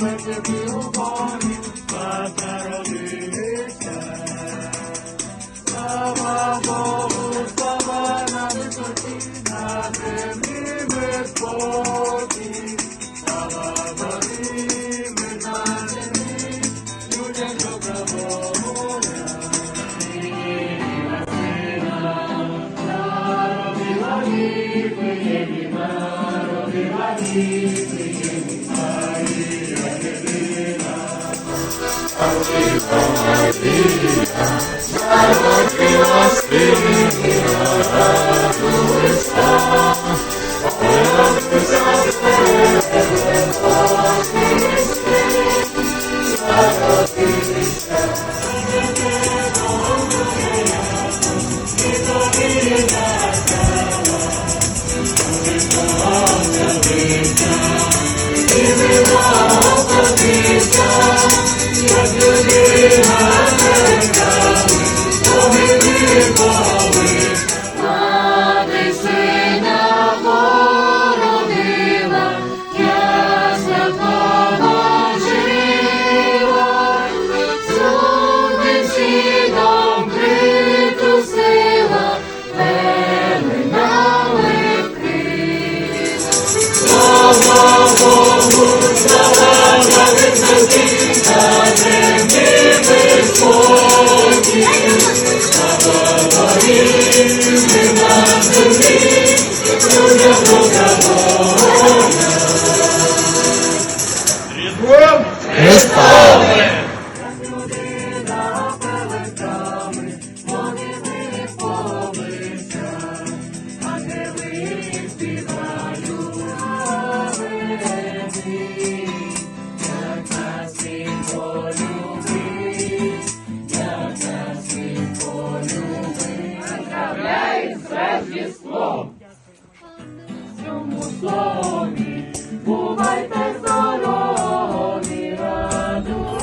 вечірки у полі, вас народилися. Слава Богу, слава на висоті, на землі мир спокій. Слава Богу, мир на землі, людям добра воля. Народила Віфлеємі, народила Віфлеємі, Give me one. Shri Mahatma Різдвом В цьому слові бувайте здорові, радуйтесь.